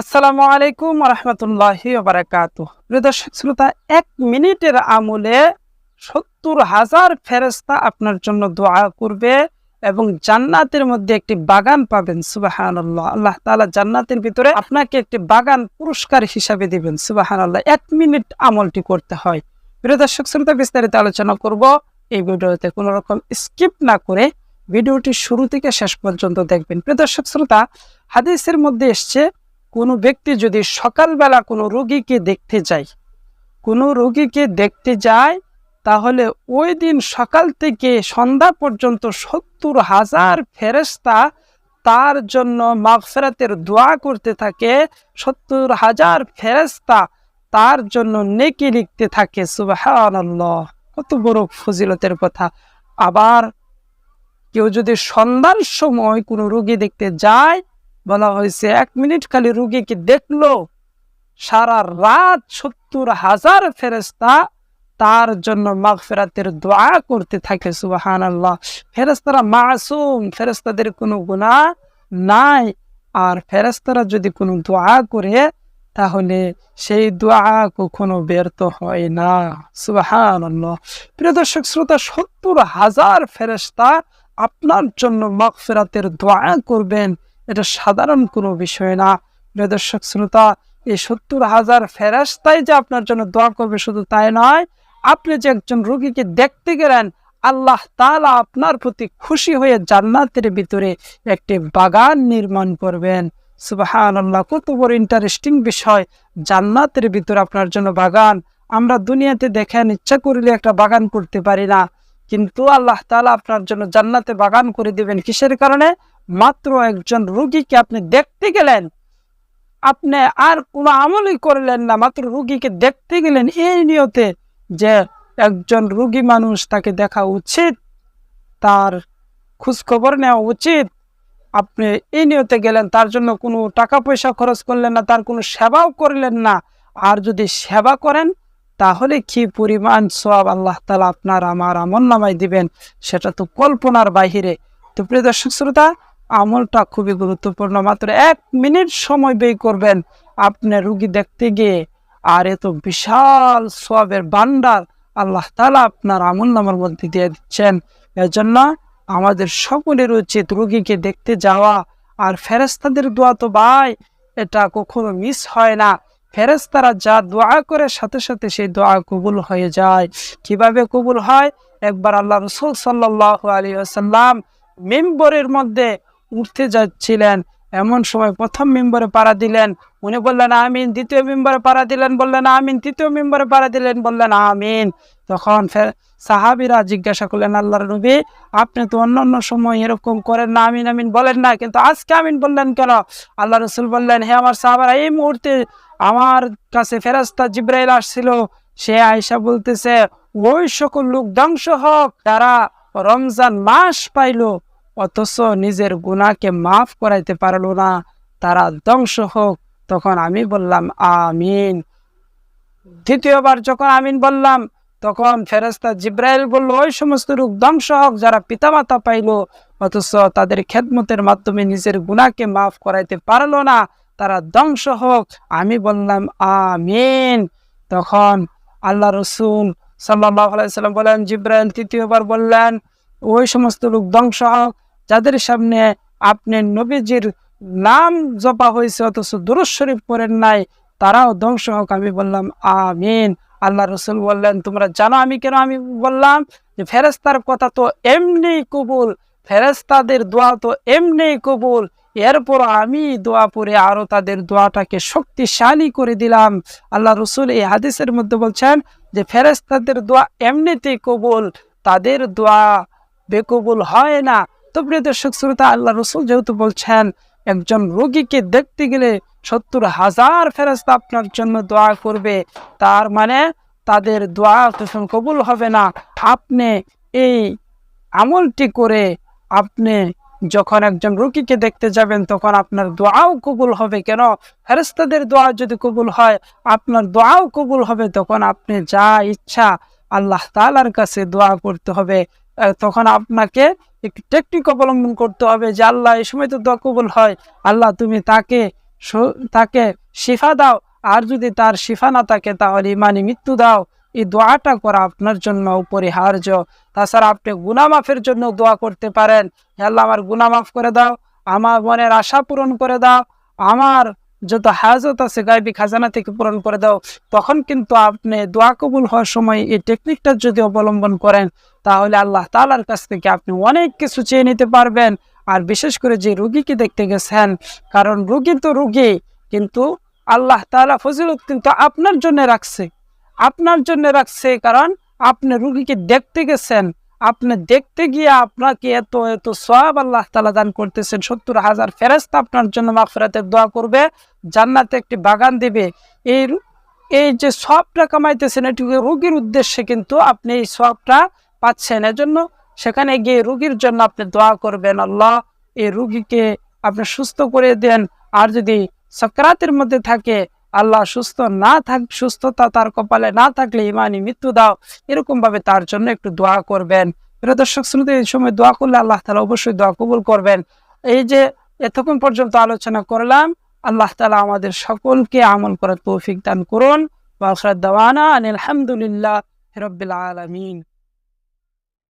আসসালামু আলাইকুম রহমতুল্লাহি বারাকাত দর্শক শ্রোতা, এক মিনিটের আমলে সত্তর হাজার ফেরেস্তা আপনার জন্য দোয়া করবে এবং জান্নাতের মধ্যে একটি বাগান পাবেন সুবাহান আল্লাহ আল্লাহ তাআলা জান্নাতের ভিতরে আপনাকে একটি বাগান পুরস্কার হিসাবে দিবেন সুবাহান আল্লাহ এক মিনিট আমলটি করতে হয়। প্রিয় দর্শক শ্রোতা, বিস্তারিত আলোচনা করব এই ভিডিওতে। কোনো রকম স্কিপ না করে ভিডিওটি শুরু থেকে শেষ পর্যন্ত দেখবেন। প্রিয় দর্শক শ্রোতা, হাদিসের মধ্যে এসছে কোনো ব্যক্তি যদি সকালবেলা কোনো রোগীকে দেখতে যায়, কোনো রোগীকে দেখতে যায়, তাহলে ওই দিন সকাল থেকে সন্ধ্যা পর্যন্ত সত্তর হাজার ফেরেস্তা তার জন্য মাগফেরাতের দোয়া করতে থাকে, সত্তর হাজার ফেরেস্তা তার জন্য নেকি লিখতে থাকে সুবাহান্লাহ কত বড় ফজিলতের কথা। আবার কেউ যদি সন্ধ্যার সময় কোনো রোগী দেখতে যায় বলা হয়েছে, এক মিনিট খালি রুগীকে দেখল? সারা রাত সত্তর হাজার ফেরেস্তা তার জন্য মাগফেরাতের দোয়া করতে থাকে সুবাহান আল্লাহ ফেরেস্তারা মাসুম ফেরেস্তাদের কোনো গুণা নাই। আর ফেরেস্তারা যদি কোনো দোয়া করে, তাহলে সেই দোয়া কখনো ব্যর্থ হয় না সুবাহান আল্লাহ প্রিয় দর্শক, শ্রোতা, সত্তর হাজার ফেরেস্তা আপনার জন্য মাগফেরাতের দোয়া করবেন। এটা সাধারণ কোনো বিষয় না। প্রিয় দর্শক, শ্রোতা, এই সত্তর হাজার ফেরাস্তাই যে আপনার জন্য দোয়া করবে শুধু তাই নয়, আপনি যে একজন রোগীকে দেখতে গেলেন, আল্লাহ তালা আপনার প্রতি খুশি হয়ে জান্নাতের ভিতরে একটি বাগান নির্মাণ করবেন। সুবাহান আল্লাহ কত বড় ইন্টারেস্টিং বিষয়। জান্নাতের ভিতরে আপনার জন্য বাগান। আমরা দুনিয়াতে দেখেন ইচ্ছা করলে একটা বাগান করতে পারি না। কিন্তু আল্লাহ তালা আপনার জন্য জান্নাতে বাগান করে দিবেন। কিসের কারণে? মাত্র একজন রুগীকে আপনি দেখতে গেলেন, আপনি আর কোনো আমলই করলেন না, মাত্র রুগীকে দেখতে গেলেন এই নিয়তে যে একজন রুগী মানুষ তাকে দেখা উচিত, তার খোঁজখবর নেওয়া উচিত, আপনি এই নিয়তে গেলেন, তার জন্য কোনো টাকা পয়সা খরচ করলেন না, তার কোনো সেবাও করলেন না, আর যদি সেবা করেন, তাহলে কি পরিমাণ সব আল্লাহ তালা আপনার আমার আমল নামাই দিবেন, সেটা তো কল্পনার বাহিরে। তো প্রিয় দর্শক, শ্রোতা আমলটা খুবই গুরুত্বপূর্ণ। মাত্র এক মিনিট সময় ব্যয় করবেন আপনার রুগী দেখতে গিয়ে। আর এত বিশাল সবের বান্ডার আল্লাহ তালা আপনার আমল নামার মধ্যে দিয়ে দিচ্ছেন। এজন্য আমাদের সকলের উচিত রুগীকে দেখতে যাওয়া। আর ফেরেস্তাদের দোয়া তো ভাই, এটা কখনো মিস হয় না। ফেরেস্তারা যা দোয়া করে সাথে সাথে সেই দোয়া কবুল হয়ে যায়। কীভাবে কবুল হয়? একবার আল্লাহ রসুল সাল্লাহ আলী আসাল্লাম মেম্বরের মধ্যে উঠতে যাচ্ছিলেন। এমন সময় প্রথম মেম্বারে পাড়া দিলেন। উনি বললেন, আমিন। দ্বিতীয় মেম্বারে পাড়া দিলেন, বললেন, আমিন। তৃতীয় মেম্বারে পাড়া দিলেন, বললেন, আমিন। তখন সাহাবিরা জিজ্ঞাসা করলেন, আল্লাহর নবী, আপনি তো অন্য অন্য সময় এরকম করেন না, আমিন আমিন বলেন না। কিন্তু আজকে আমিন বললেন কেন? আল্লাহ রসুল বললেন, হে আমার সাহাবারা, এই মুহূর্তে আমার কাছে ফেরাস্তা জিব্রাইল আসছিল। সে আয়সা বলতেছে, ওই সকল লোক ধ্বংস হোক, তারা রমজান মাস পাইলো। অথচ নিজের গুণাকে মাফ করাইতে পারল না, তারা ধ্বংস হোক, তখন আমি বললাম, আমিন। দ্বিতীয়বার যখন আমিন বললাম, তখন ফেরেস্তা জিব্রাইল বলল, ওই সমস্ত রূপ ধ্বংস হোক, যারা পিতামাতা পাইলো, অথচ তাদের খেদমতের মাধ্যমে নিজের গুণাকে মাফ করাইতে পারল না, তারা ধ্বংস হোক। আমি বললাম, আমিন। তখন আল্লাহ রসুল সাল্লাহ আলাইসাল্লাম বলেন, জিব্রাইল তৃতীয়বার বললেন, ওই সমস্ত লোক ধ্বংস হোক যাদের সামনে আপনি নবীজির নাম জপা হয়েছে, অথচ দুরুজ শরীফ নাই, তারাও ধ্বংস হোক, আমি বললাম, আমিন। আল্লাহ রসুল বললেন, তোমরা জানো আমি কেন? আমি বললাম যে ফেরেস্তার কথা তো এমনি কবুল ফেরেস্তাদের দোয়া তো এমনি কবুল। এরপর আমি দোয়া পরে আরও তাদের দোয়াটাকে শক্তিশালী করে দিলাম। আল্লাহ রসুল এই হাদিসের মধ্যে বলছেন যে ফেরেস্তাদের দোয়া এমনিতেই কবুল, তাদের দোয়া বেকবুল হয় না। তো প্রিয় দর্শক, শ্রোতা, আল্লাহ রসুল যেহেতু বলছেন, একজন রোগীকে দেখতে গেলে সত্তর হাজার ফেরস্তা আপনার জন্য দোয়া করবে। তার মানে তাদের দোয়া তখন কবুল হবে না। আপনি এই আমলটি করে আপনি যখন একজন রোগীকে দেখতে যাবেন, তখন আপনার দোয়াও কবুল হবে। কেন? ফেরস্তাদের দোয়া যদি কবুল হয়, আপনার দোয়াও কবুল হবে। তখন আপনি যা ইচ্ছা আল্লাহ তালার কাছে দোয়া করতে হবে। তখন আপনাকে একটু টেকনিক অবলম্বন করতে হবে যে, আল্লাহ, এই সময় তো দোয়া কবুল হয়। আল্লাহ, তুমি তাকে তাকে শিফা দাও। আর যদি তার শিফা না থাকে, তাহলে ইমানি মৃত্যু দাও। এই দোয়াটা করা আপনার জন্য অপরিহার্য। তাছাড়া আপনি গুনাহ মাফের জন্য দোয়া করতে পারেন। আল্লাহ, আমার গুনাহ মাফ করে দাও। আমার মনের আশা পূরণ করে দাও। আমার যত হাজত আছে, গাইবি খাজানা থেকে পূরণ করে দাও। তখন কিন্তু আপনি দোয়া কবুল হওয়ার সময় এই টেকনিকটা যদি অবলম্বন করেন, তাহলে আল্লাহ তালার কাছ থেকে আপনি অনেক কিছু চেয়ে নিতে পারবেন। আর বিশেষ করে যে রুগীকে দেখতে গেছেন, কারণ রুগী তো রুগী, কিন্তু আল্লাহ তাআলা ফজিলত কিন্তু আপনার জন্য রাখছে। আপনার জন্য রাখছে কারণ আপনি রুগীকে দেখতে গেছেন। আপনি দেখতে গিয়ে আপনাকে এত এত সব আল্লাহ তালা দান করতেছেন। সত্তর হাজার ফেরেস্তা আপনার জন্য মাফরাতের দোয়া করবে, জান্নাতে একটি বাগান দেবে। এই এই যে সবটা কামাইতেছেন, এটি রুগীর উদ্দেশ্যে কিন্তু আপনি এই সবটা পাচ্ছেন। এজন্য সেখানে গিয়ে রুগীর জন্য আপনি দোয়া করবেন, আল্লাহ এই রুগীকে আপনি সুস্থ করে দেন। আর যদি সাকরাতের মধ্যে থাকে আল্লাহ সুস্থ না থাক, সুস্থতা তার কপালে না থাকলে ইমানি মৃত্যু দাও। এরকম ভাবে তার জন্য একটু দোয়া করবেন। প্রিয় দর্শক শ্রোতা, এই সময় দোয়া করলে আল্লাহ তালা অবশ্যই দোয়া কবুল করবেন। এই যে এতক্ষণ পর্যন্ত আলোচনা করলাম, আল্লাহ তালা আমাদের সকলকে আমল করার তৌফিক দান করুন। ওয়াখরাত দাওয়ানা আনিল হামদুলিল্লাহ রব্বিল আলামিন।